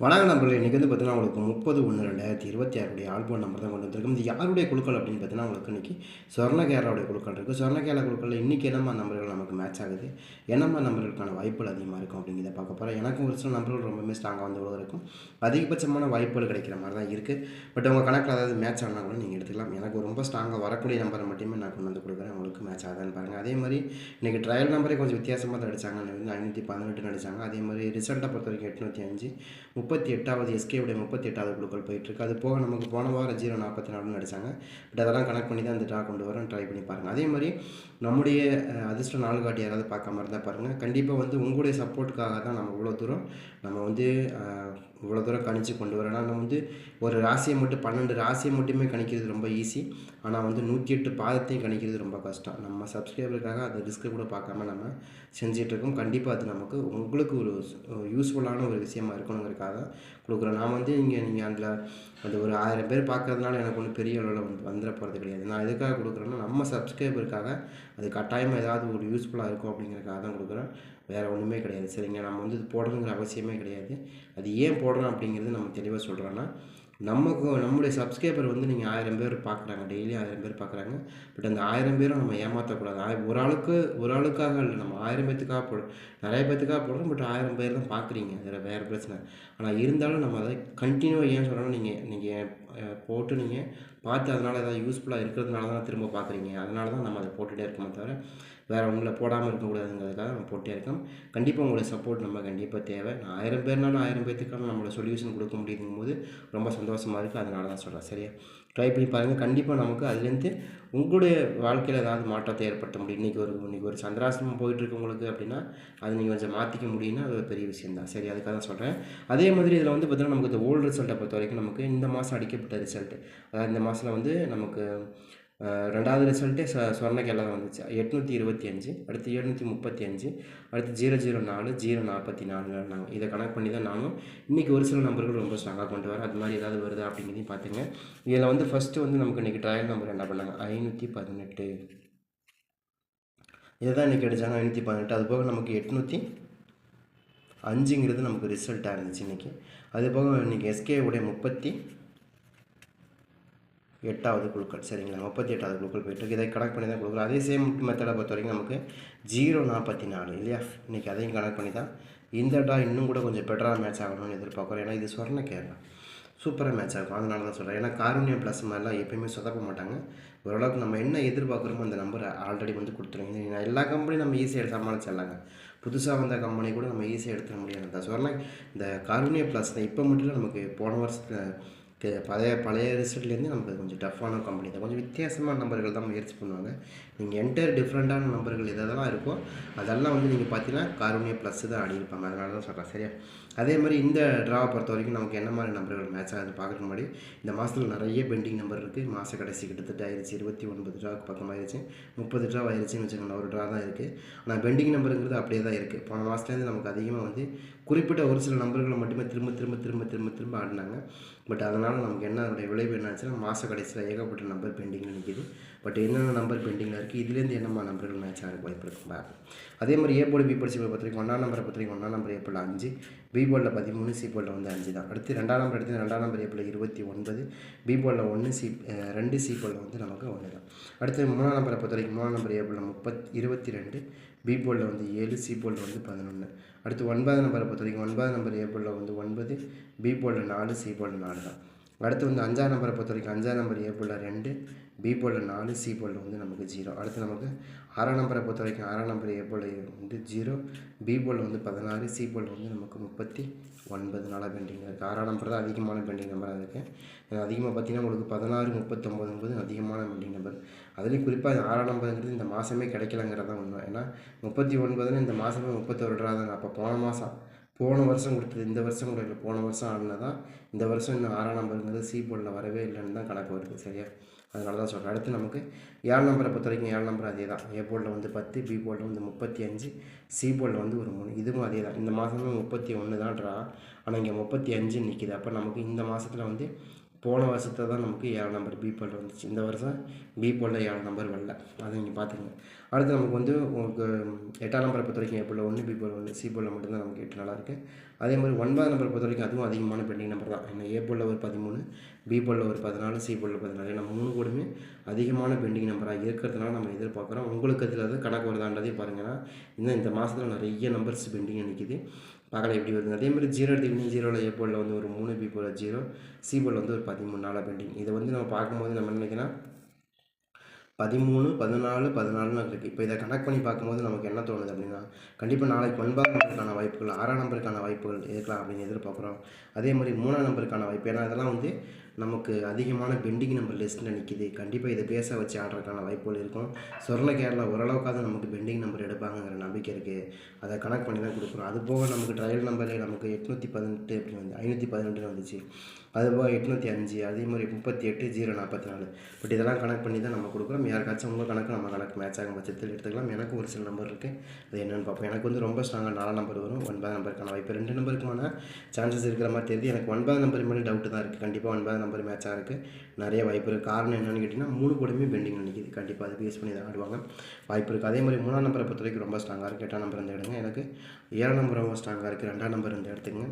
வணக்க நம்பர்கள் இன்றைக்கி வந்து பார்த்தீங்கன்னா உங்களுக்கு முப்பது ஒன்று ரெண்டாயிரத்தி இருபத்தி ஆறுடைய ஆல்பம் நம்பர் தான் கொண்டு வந்திருக்கும் இது யாருடைய குழுக்கள் அப்படின்னு பார்த்தீங்கன்னா உங்களுக்கு இன்றைக்கி சொர்ணகேரளாவுடைய குழுக்கள் இருக்குது சொர்ணகேரளா குழுக்களில் இன்றைக்கி என்னம்மா நம்பர்கள் நமக்கு மேட்ச் ஆகுது என்னம்மா நம்பர்களுக்கான வாய்ப்புகள் அதிகமாக இருக்கும் அப்படிங்கிறத பார்க்க போகிறேன் எனக்கும் ஒரு சில நம்பர்கள் ரொம்பவே ஸ்ட்ராங்காக வந்து இருக்கும் அதிகபட்சமான வாய்ப்புகள் கிடைக்கிற மாதிரி தான் இருக்குது பட் உங்கள் கணக்கில் அதாவது மேட்ச் ஆனால் கூட நீங்கள் எடுத்துக்கலாம் எனக்கு ரொம்ப ஸ்ட்ராங்காக வரக்கூடிய நம்பரை மட்டுமே நான் கொண்டு வந்து கொடுக்குறேன் உங்களுக்கு மேட்ச் ஆகுதான்னு பாருங்கள் அதே மாதிரி இன்றைக்கி ட்ரையல் நம்பரே கொஞ்சம் வித்தியாசமாக தான் அடித்தாங்க ஐநூற்றி பதினெட்டு அடித்தாங்க அதே மாதிரி ரிசல்ட்டை பொறுத்த வரைக்கும் எட்நூற்றி அஞ்சு முப்பத்தி எட்டாவது எஸ்கேவுடைய முப்பத்தி எட்டாவது குழுக்கள் போயிட்டுருக்கு. அது போக நமக்கு போன வாரம் ஜீரோ நாற்பத்தி நாலுன்னு அடித்தாங்க பட் அதெல்லாம் கனெக்ட் பண்ணி தான் அந்த ட்ரா கொண்டு வரேன் ட்ரை பண்ணி பாருங்கள் அதே மாதிரி நம்முடைய அதிர்ஷ்ட நாள்காட்டி யாராவது பார்க்காம இருந்தால் பாருங்கள் கண்டிப்பாக வந்து உங்களுடைய சப்போர்ட்டுக்காக தான் நம்ம இவ்வளோ தூரம் நம்ம வந்து இவ்வளோ தூரம் கணிச்சு கொண்டு வரோம். நம்ம வந்து ஒரு ராசியை மட்டும் பன்னெண்டு ராசியை மட்டுமே கணிக்கிறது ரொம்ப ஈஸி ஆனால் வந்து நூற்றி எட்டு பாதத்தையும் கணிக்கிறது ரொம்ப கஷ்டம். நம்ம சப்ஸ்கிரைபருக்காக அந்த ரிஸ்க்கை கூட பார்க்காம நம்ம செஞ்சிட்ருக்கோம் கண்டிப்பாக அது நமக்கு உங்களுக்கு ஒரு யூஸ்ஃபுல்லான ஒரு விஷயமா இருக்கணுங்கிறதுக்காக கொடுக்குறோம். நான் வந்து இங்கே நீங்கள் அதில் அந்த ஒரு ஆயிரம் பேர் பார்க்கறதுனால எனக்கு ஒன்றும் பெரிய அளவில் வந்து வந்துட போகிறது கிடையாது. நான் எதுக்காக கொடுக்குறேன்னா நம்ம சப்ஸ்கிரைபருக்காக அது கட்டாயமாக ஏதாவது ஒரு யூஸ்ஃபுல்லாக இருக்கும் அப்படிங்கிறக்காக தான் கொடுக்குறேன் வேறு ஒன்றுமே கிடையாது. சரிங்க நம்ம வந்து இது போடணுங்கிற அவசியமே கிடையாது. அது ஏன் போடுறோம் அப்படிங்கிறது நம்ம தெளிவாக சொல்கிறோன்னா நமக்கு நம்முடைய சப்ஸ்கிரைபர் வந்து நீங்கள் ஆயிரம் பேர் பார்க்குறாங்க டெய்லியும் ஆயிரம் பேர் பார்க்குறாங்க பட் அந்த ஆயிரம் பேரும் நம்ம ஏமாற்றக்கூடாது ஆய் ஒரு ஆளுக்கு ஒரு ஆளுக்காக இல்லை நம்ம ஆயிரம் பேத்துக்காக போடுறோம் நிறைய பேத்துக்காக போடுறோம் பட் ஆயிரம் பேர் தான் பார்க்குறீங்க அதில் வேறு பிரச்சனை. ஆனால் இருந்தாலும் நம்ம அதை கண்டினியூவாக ஏன் சொல்லணும் நீங்கள் நீங்கள் போட்டு நீங்கள் பார்த்து அதனால் ஏதாவது யூஸ்ஃபுல்லாக இருக்கிறதுனால தான் திரும்ப பார்க்குறீங்க அதனால தான் நம்ம அதை போட்டுகிட்டே இருக்கோமே தவிர வேறு உங்களை போடாமல் இருக்கக்கூடாதுங்கிறதுக்காக நம்ம போட்டே இருக்கோம். கண்டிப்பாக உங்களுடைய சப்போர்ட் நம்ம கண்டிப்பாக தேவை. நான் ஆயிரம் பேர்னாலும் ஆயிரம் பேர்த்துக்கான நம்மளோட சொல்யூஷன் கொடுக்க முடியுங்கும் போது ரொம்ப சந்தோஷமாக இருக்குது அதனால தான் சொல்கிறேன் சரியா? ட்ரை பண்ணி பாருங்கள் கண்டிப்பாக நமக்கு அதுலேருந்து உங்களுடைய வாழ்க்கையில் ஏதாவது மாற்றத்தை ஏற்படுத்த முடியும். இன்றைக்கி ஒரு இன்றைக்கி ஒரு சந்திராசிரமம் போயிட்டுருக்கு உங்களுக்கு அப்படின்னா அது நீங்கள் கொஞ்சம் மாற்றிக்க முடியும்னா அது ஒரு பெரிய விஷயம் தான். சரி அதுக்காக தான் சொல்கிறேன் அதே மாதிரி இதில் வந்து பார்த்திங்கன்னா நமக்கு இந்த ஓல்டு ரிசல்ட்டை பொறுத்த வரைக்கும் நமக்கு இந்த மாதம் அடிக்கப்பட்ட ரிசல்ட்டு அதாவது இந்த மாதத்தில் வந்து நமக்கு ரெண்டாவது ரிசல்ட்டே ச சொர்ணக்கெல்லாம் வந்துச்சு. எட்நூற்றி இருபத்தி அஞ்சு அடுத்து எழுநூற்றி முப்பத்தி அஞ்சு அடுத்து ஜீரோ ஜீரோ நாலு ஜீரோ நாற்பத்தி நாலு நாங்கள் இதை கணக்கு பண்ணி தான் நானும் இன்றைக்கி ஒரு சில நம்பர்கள் ரொம்ப ஸ்ட்ராங்காக கொண்டு வரேன் அது மாதிரி ஏதாவது வருதா அப்படிங்கிறதையும் பார்த்துங்க. இதில் வந்து ஃபஸ்ட்டு வந்து நமக்கு இன்றைக்கி ட்ரையல் நம்பர் என்ன பண்ணாங்க? ஐநூற்றி பதினெட்டு. இதை தான் இன்றைக்கி அடித்தாங்க ஐநூற்றி பதினெட்டு. அது போக நமக்கு எட்நூற்றி அஞ்சுங்கிறது நமக்கு ரிசல்ட்டாக இருந்துச்சு இன்றைக்கி அதுபோக இன்றைக்கி எஸ்கே உடைய முப்பத்தி எட்டாவது குழுக்கள் சரிங்களா? முப்பத்தி எட்டாவது குழுக்கள் போயிட்டு இதை கணக்கு பண்ணி தான் கொடுக்குறோம். அதே சேம் மெத்தடை பொறுத்த வரைக்கும் நமக்கு ஜீரோ நாற்பத்தி நாலு இல்லையா? இன்றைக்கி அதையும் கணக்கு பண்ணி தான் இந்த டா இன்னும் கூட கொஞ்சம் பெட்டராக மேட்ச் ஆகணும்னு எதிர்பார்க்குறோம். ஏன்னா இது சொர்ண கேரளா. சூப்பராக மேட்ச் ஆகும். அதனால தான் சொல்கிறேன் ஏன்னா காரூணியம் ப்ளஸ் மாதிரிலாம் எப்பயுமே சொதப்ப மாட்டாங்க. ஓரளவுக்கு நம்ம என்ன எதிர்பார்க்குறோமோ அந்த நம்பரை ஆல்ரெடி வந்து கொடுத்துருவோம் எல்லா கம்பெனியும் நம்ம ஈஸியாக சமாளிச்சிடலாங்க புதுசாக வந்த கம்பெனி கூட நம்ம ஈஸியாக எடுத்துட முடியாது. இந்த சொர்ண இந்த காரூணிய ப்ளஸ் தான். இப்போ மட்டும் இல்லை நமக்கு போன வருஷத்தில் பழைய பழைய ரிசல்ட்லேருந்து நமக்கு கொஞ்சம் டஃப்பான கம்பெனி தான். கொஞ்சம் வித்தியாசமான நம்பர்கள் தான் முயற்சி பண்ணுவாங்க. நீங்கள் என்டையர் டிஃப்ரெண்ட்டான நம்பர்கள் எதெல்லாம் இருக்கோ அதெல்லாம் வந்து நீங்கள் பார்த்தீங்கன்னா காரூணிய ப்ளஸ் தான் ஆடி அதனால தான் சொல்கிறேன் சரியா? அதே மாதிரி இந்த ட்ராவை பொறுத்த வரைக்கும் நமக்கு என்ன மாதிரி நம்பர்கள் மேட்ச் ஆகுது பார்க்குறதுக்கு முன்னாடி இந்த மாதத்தில் நிறைய பெண்டிங் நம்பர் இருக்குது மாத கடைசி கிட்டத்தட்ட ஆயிடுச்சு. இருபத்தி ஒன்பது ட்ராவுக்கு பக்கம் ஆயிடுச்சு. முப்பது ட்ரா ஆயிடுச்சுன்னு வச்சுக்கோங்க ஒரு ட்ரா தான் இருக்குது ஆனால் பெண்டிங் நம்பருங்கிறது அப்படியே தான் இருக்குது போன மாதத்துலேருந்து நமக்கு அதிகமாக வந்து குறிப்பிட்ட ஒரு சில நம்பர்களை மட்டுமே திரும்ப திரும்ப திரும்ப திரும்ப திரும்ப ஆடினாங்க. பட் அதனால் நமக்கு என்ன அதனுடைய விளைவு என்னாச்சுன்னா மாத கடைசியில் ஏகப்பட்ட நம்பர் பெண்டிங்கில் நிற்கிது பட் என்னென்ன நம்பர் பெண்டிங்கில் இருக்குது இதுலேருந்து என்னம்மா நம்பர்கள் மேட்ச் ஆகிறதுக்கு வாய்ப்பு இருக்கும் பார்ப்போம் அதே மாதிரி A board B board C board பத்திரிக்கை ஒன்றாம் நம்பரை பத்திரிக்கை ஒன்றாம் நம்பர் ஏப்பிள் அஞ்சு பி போர்டில் பதிமூணு சி போர்டில் வந்து அஞ்சு தான். அடுத்து ரெண்டாம் நம்பர் எடுத்து ரெண்டாம் நம்பர் ஏப்பிள் இருபத்தி ஒன்பது பி போர்டில் ஒன்று சி ரெண்டு சி போர்டில் வந்து நமக்கு ஒன்று தான். அடுத்து மூணாம் நம்பரை பொறுத்தவரைக்கும் மூணாம் நம்பர் ஏப்பிள் முப்பத் இருபத்தி ரெண்டு பி போர்டில் வந்து ஏழு சி போர்டில் வந்து பதினொன்று அடுத்து ஒன்பதாம் நம்பரை பொறுத்த வரைக்கும் ஒன்பதாம் நம்பர் ஏ போர்டில் வந்து ஒன்பது பி போர்டில் நாலு சி போர்டில் நாலு தான். அடுத்து வந்து அஞ்சாம் நம்பரை பொறுத்த வரைக்கும் அஞ்சாம் நம்பர் ஏ போர்டில் ரெண்டு பி போல் நாலு சி போல் வந்து நமக்கு ஜீரோ அடுத்து நமக்கு ஆறாம் நம்பரை பொறுத்த வரைக்கும் ஆறாம் நம்பர் ஏ போல் வந்து ஜீரோ பி போல் வந்து பதினாறு சி போல் வந்து நமக்கு முப்பத்தி ஒன்பது நாளாக பெண்டிங் இருக்குது ஆறாம் நம்பர் தான் அதிகமான பெண்டிங் நம்பராக இருக்குது அதிகமாக பார்த்தீங்கன்னா உங்களுக்கு பதினாறு முப்பத்தொம்போதுங்கிறது அதிகமான பெண்டிங் நம்பர் அதுலேயும் குறிப்பாக ஆறாம் நம்பருங்கிறது இந்த மாதமே கிடைக்கலங்கிறது தான் உண்மை. ஏன்னா முப்பத்தி ஒன்பதுன்னு இந்த மாதமே முப்பத்தொரு ரூபா தாங்க. அப்போ போன மாதம் போன வருஷம் கொடுத்தது இந்த வருஷம் கூட இல்லை போன வருஷம் ஆடினதான் இந்த வருஷம் இன்னும் ஆறாம் நம்பருங்கிறது சி போர்டில் வரவே இல்லைன்னு தான் கணக்கு வருது. சரியா? அதனால தான் சொல்கிறேன் அடுத்து நமக்கு ஏழு நம்பரை பொறுத்த வரைக்கும் ஏழு நம்பர் அதே தான். ஏ போர்டில் வந்து பத்து பி போர்டில் வந்து முப்பத்தி அஞ்சு சி போர்டில் வந்து ஒரு மூணு. இதுவும் அதே தான். இந்த மாதமே முப்பத்தி ஒன்று தான் ட்ரா ஆனால் இங்கே முப்பத்தி அஞ்சு நிற்கிது அப்போ நமக்கு இந்த மாதத்தில் வந்து போன வருஷத்தை தான் நமக்கு ஏழு நம்பர் பி போல் வந்துச்சு. இந்த வருஷம் பி போலில் ஏழு நம்பர் வரல. அதை நீங்கள் பார்த்துங்க அடுத்து நமக்கு வந்து உங்களுக்கு எட்டாம் நம்பரை பொறுத்த வரைக்கும் ஏ போல் ஒன்று பி போல் ஒன்று சி போலில் மட்டும்தான் நமக்கு எட்டு நல்லா இருக்குது அதே மாதிரி ஒன்பதாம் நம்பரை பொறுத்த வரைக்கும் அதுவும் அதிகமான பெண்டிங் நம்பர் தான். ஏன்னா ஏ போலில் ஒரு பதிமூணு பி போலில் ஒரு பதினாலு சி போலில் பதினாலு. ஏன்னா மூணு கூடமே அதிகமான பெண்டிங் நம்பராக இருக்கிறதுனால நம்ம எதிர்பார்க்குறோம். உங்களுக்கு அதில் அது கணக்கு வருதான்றதே பாருங்கன்னா இன்னும் இந்த மாதத்தில் நிறைய நம்பர்ஸ் பெண்டிங் நிற்கிது பார்க்கலாம் எப்படி வருது. அதே மாதிரி ஜீரோ எடுத்துக்கிட்டிங்க ஜீரோவில் ஏ போலில் வந்து ஒரு மூணு B ball zero C ball வந்து ஒரு பதிமூணு நாலாக பெண்டிங் இதை வந்து நம்ம பார்க்கும்போது நம்ம என்ன நினைக்கிறோம்? பதிமூணு பதினாலு பதினாலுன்னு இருக்குது இப்போ இதை கனெக்ட் பண்ணி பார்க்கும்போது நமக்கு என்ன தோணுது அப்படின்னா கண்டிப்பாக நாளைக்கு ஒன்பதாம் நம்பருக்கான வாய்ப்புகள் ஆறாம் நம்பருக்கான வாய்ப்புகள் இருக்கலாம் அப்படின்னு எதிர்பார்க்குறோம். அதே மாதிரி மூணாம் நம்பருக்கான வாய்ப்பு ஏன்னா இதெல்லாம் வந்து நமக்கு அதிகமான பெண்டிங் நம்பர் லிஸ்ட்டில் நிற்கிது கண்டிப்பாக இதை பேச வச்சு ஆடுறதுக்கான வாய்ப்புகள் இருக்கும். சொர்ண கேரளா ஓரளவுக்காவது நமக்கு பெண்டிங் நம்பர் எடுப்பாங்கங்கிற நம்பிக்கை இருக்குது அதை கனெக்ட் பண்ணி தான் கொடுக்குறோம். அது போக நமக்கு ட்ரையல் நம்பரே நமக்கு எட்நூற்றி பதினெட்டு அப்படி வந்து ஐநூற்றி பதினெட்டுன்னு வந்துச்சு. அது போக எட்நூற்றி அஞ்சு அதே மாதிரி முப்பத்தி எட்டு ஜீரோ நாற்பத்தி நாலு. பட் இதெல்லாம் கனெக்ட் பண்ணி தான் நம்ம கொடுக்குறோம். யாருக்காச்சும் உங்கள் கணக்கு நம்ம கணக்கு மேட்ச் ஆகும் பட்சத்தில் எடுத்துக்கலாம். எனக்கு ஒரு சில நம்பர் இருக்குது அது என்னென்னு பார்ப்போம். எனக்கு வந்து ரொம்ப ஸ்ட்ராங்காக நாலாம் நம்பர் வரும். ஒன்பதாம் நம்பருக்கான வாய்ப்பு. ரெண்டு நம்பருக்குமான சான்சஸ் இருக்கிற மாதிரி தெரியுது. எனக்கு ஒன்பதாம் நம்பர் மேலே டவுட்டு தான் இருக்குது கண்டிப்பாக ஒன்பதாம் நம்பர் மேட்சாக இருக்குது நிறைய வாய்ப்பு இருக்குது காரணம் என்னென்னு கேட்டிங்கன்னா மூணு கூடமே பெண்டிங் நிற்கிது கண்டிப்பாக அது பேஸ் பண்ணி தான் ஆடுவாங்க. வாய்ப்பு இருக்குது அதே மாதிரி மூணாம் நம்பரை பொறுத்த வரைக்கும் ரொம்ப ஸ்ட்ராங்காக இருக்குது எட்டாம் நம்பர் இந்த எடுங்க. எனக்கு ஏழாம் நம்பர் ரொம்ப ஸ்ட்ராங்காக இருக்குது ரெண்டாம் நம்பர் இந்த எடுத்துங்க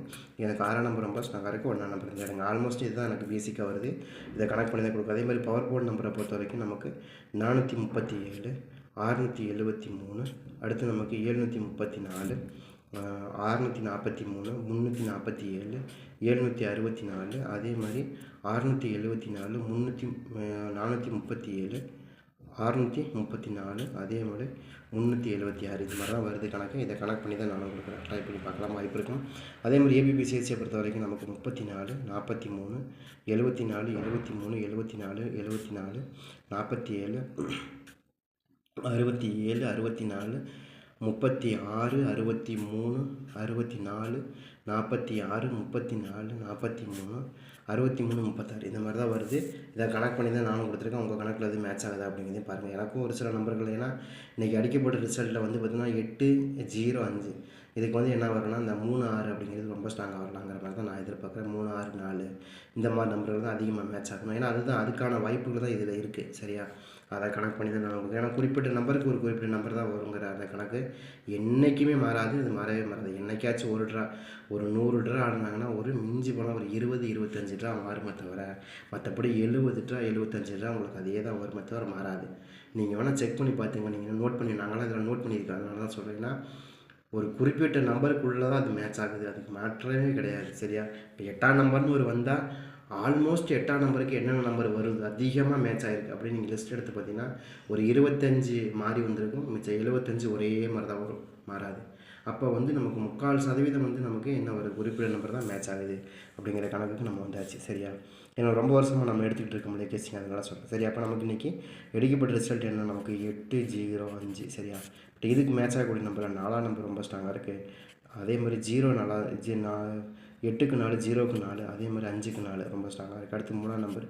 எனக்கு ஆறாம் நம்பர் ரொம்ப ஸ்ட்ராங்காக இருக்குது ஒன்றாம் நம்பர் இந்த எடுங்க. ஆல்மோஸ்ட் இதுதான் எனக்கு பேசிக்காக வருது. இதை கனெக்ட் பண்ணி தான் கொடுக்கும் அதே மாதிரி பவர் போர்டு நம்பரை பொறுத்த வரைக்கும் நமக்கு நானூற்றி முப்பத்தி ஏழு அறுநூற்றி எழுபத்தி மூணு அடுத்து நமக்கு ஏழ்நூற்றி முப்பத்தி நாலு அறுநூற்றி நாற்பத்தி மூணு முந்நூற்றி நாற்பத்தி ஏழு எழுநூற்றி அறுபத்தி நாலு அதே மாதிரி அறுநூற்றி எழுபத்தி நாலு முந்நூற்றி நானூற்றி முப்பத்தி ஏழு அறுநூற்றி முப்பத்தி நாலு அதே மாதிரி முந்நூற்றி எழுபத்தி ஆறு. இது மாதிரி தான் வருது கணக்கு. இதை கணக்கு பண்ணி தான் நானும் உங்களுக்கு ட்ரை பண்ணி பார்க்கலாம். வாய்ப்பு இருக்கும். அதே மாதிரி ஏபிபிசிஎஸ்சியை பொறுத்த வரைக்கும் நமக்கு முப்பத்தி நாலு நாற்பத்தி மூணு எழுபத்தி நாலு எழுபத்தி மூணு எழுபத்தி நாலு எழுபத்தி நாலு நாற்பத்தி ஏழு அறுபத்தி ஏழு அறுபத்தி நாலு முப்பத்தி ஆறு அறுபத்தி மூணு அறுபத்தி நாலு நாற்பத்தி ஆறு முப்பத்தி நாலு நாற்பத்தி மூணு அறுபத்தி மூணு முப்பத்தாறு. இந்த மாதிரி தான் வருது. இதை கணக்கு பண்ணி தான் நானும் கொடுத்துருக்கேன். உங்கள் கணக்கில் அது மேட்ச் ஆகுது அப்படிங்கிறதையும் பாருங்கள் எனக்கும் ஒரு சில நம்பர்கள் ஏன்னா இன்றைக்கி அடிக்கப்பட்ட ரிசல்ட்டில் வந்து பார்த்திங்கன்னா எட்டு ஜீரோ அஞ்சு. இதுக்கு வந்து என்ன வரும்னா இந்த மூணு ஆறு அப்படிங்கிறது ரொம்ப ஸ்ட்ராங்காக வரலாங்கிற மாதிரி தான் நான் எதிர்பார்க்குறேன். மூணு ஆறு நாலு. இந்த மாதிரி நம்பர்கள் தான் அதிகமாக மேட்ச் ஆகணும். ஏன்னா அதுதான் அதுக்கான வாய்ப்புகள் தான் இதில் இருக்குது சரியா? அதை கணக்கு பண்ணி தான் நான் உங்களுக்கு ஏன்னா குறிப்பிட்ட நம்பருக்கு ஒரு குறிப்பிட்ட நம்பர் தான் வருங்கிற அந்த கணக்கு என்றைக்குமே மாறாது. இது மாறவே மாறாது. என்றைக்காச்சும் ஒரு ட்ரா ஒரு நூறு ட்ரா ஆடினாங்கன்னா ஒரு மிஞ்சி போனால் ஒரு இருபது இருபத்தஞ்சி ட்ரா மாறுமே தவிர மற்றபடி எழுபது ட்ரா எழுபத்தஞ்சி ட்ரா உங்களுக்கு அதே தான் வருமே தவிர மாறாது. நீங்கள் வேணால் செக் பண்ணி பார்த்துங்க நீங்கள் நோட் பண்ணி நாங்களாம் இதில் நோட் பண்ணியிருக்கோம். அதனால தான் சொல்கிறேன்னா ஒரு குறிப்பிட்ட நம்பருக்குள்ளே தான் அது மேட்ச் ஆகுது. அதுக்கு மேட்ரவே கிடையாது. சரியா? இப்போ எட்டாம் நம்பர்னு ஒரு வந்தால் ஆல்மோஸ்ட் எட்டாம் நம்பருக்கு என்னென்ன நம்பர் வருது? அதிகமாக மேட்ச் ஆகிருக்கு அப்படின்னு நீங்கள் லிஸ்ட் எடுத்து பார்த்தீங்கன்னா ஒரு இருபத்தஞ்சி மாறி வந்திருக்கும். மிச்சம் எழுபத்தஞ்சு ஒரே மாதிரி தான் வரும். மாறாது. அப்போ வந்து நமக்கு முக்கால் சதவீதம் வந்து நமக்கு என்ன ஒரு குறிப்பிட்ட நம்பர் தான் மேட்ச் ஆகுது. அப்படிங்கிற கணக்குக்கு நம்ம வந்தாச்சு. சரியா? ஏன்னா ரொம்ப வருஷமாக நம்ம எடுத்துக்கிட்டு இருக்க முடியாது கேசிங் அதனால சொல்கிறேன் சரி அப்போ நமக்கு இன்றைக்கி எடுக்கப்பட்ட ரிசல்ட் என்ன? நமக்கு எட்டு ஜீரோ அஞ்சு. சரியா? பட் இதுக்கு மேட்ச் ஆகக்கூடிய நம்பர் நாலாம் நம்பர் ரொம்ப ஸ்ட்ராங்காக இருக்குது அதே மாதிரி ஜீரோ நல்லா ஜி நான் எட்டுக்கு நாலு ஜீரோக்கு நாலு அதே மாதிரி அஞ்சுக்கு நாலு ரொம்ப ஸ்ட்ராங்காக இருக்குது அடுத்து மூணாம் நம்பர்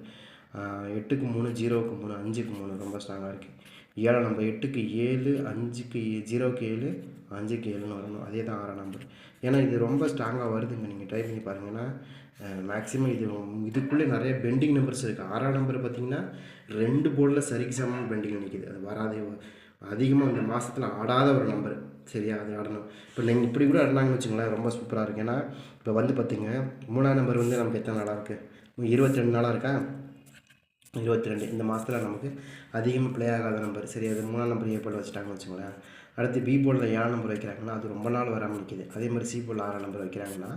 எட்டுக்கு மூணு ஜீரோவுக்கு மூணு அஞ்சுக்கு மூணு ரொம்ப ஸ்ட்ராங்காக இருக்குது ஏழாம் நம்பர் எட்டுக்கு ஏழு அஞ்சுக்கு ஜீரோக்கு ஏழு அஞ்சுக்கு ஏழுன்னு வரணும். அதே தான் ஆறாம் நம்பர் ஏன்னா இது ரொம்ப ஸ்ட்ராங்காக வருதுங்க. நீங்கள் ட்ரை பண்ணி பாருங்கன்னா மேக்ஸிமம் இது இதுக்குள்ளே நிறைய பெண்டிங் நம்பர்ஸ் இருக்குது ஆறாம் நம்பர் பார்த்தீங்கன்னா ரெண்டு போர்டில் சரிக்கு சமமான பெண்டிங் நிற்கிது அது வராதே அதிகமாக இந்த மாதத்தில் ஆடாத ஒரு நம்பர் சரியா அது ஆடணும். இப்போ நீங்கள் இப்படி கூட ஆடினாங்கன்னு வச்சுங்களேன் ரொம்ப சூப்பராக இருக்குது ஏன்னா இப்போ வந்து பார்த்திங்க மூணாம் நம்பர் வந்து நமக்கு எத்தனை நாளாக இருக்குது இருபத்தி ரெண்டு நாளாக இருக்கா? இருபத்தி ரெண்டு இந்த மாதத்தில் நமக்கு அதிகமாக ப்ளே ஆகாத நம்பர் சரி அது மூணாம் நம்பர் ஏ போல் வச்சுட்டாங்கன்னு வச்சுங்களேன் அடுத்து பி போலில் ஏழாம் நம்பர் வைக்கிறாங்கன்னா அது ரொம்ப நாள் வராமல் நிற்கிது அதே மாதிரி சி போர்டில் ஆறாம் நம்பர் வைக்கிறாங்கன்னா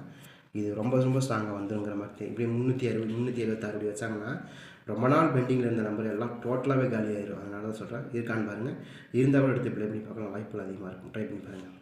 இது ரொம்ப ரொம்ப ஸ்ட்ராங்காக வந்துருங்கிற மாதிரி இப்படி முந்நூற்றி அறுபது முந்நூற்றி எழுபத்தாறு அப்படி வச்சாங்கன்னா ரொம்ப நாள் பெண்டிங்கில் இருந்த நம்பர் எல்லாம் டோட்டலாகவே காலியாயிரும். அதனால தான் சொல்கிறேன் இருக்கான்னு பாருங்கள் இருந்தாலும் எடுத்து ப்ளே பண்ணி பார்க்கலாம். வாய்ப்புகள் அதிகமாக இருக்கும். ட்ரை பண்ணி பாருங்கள்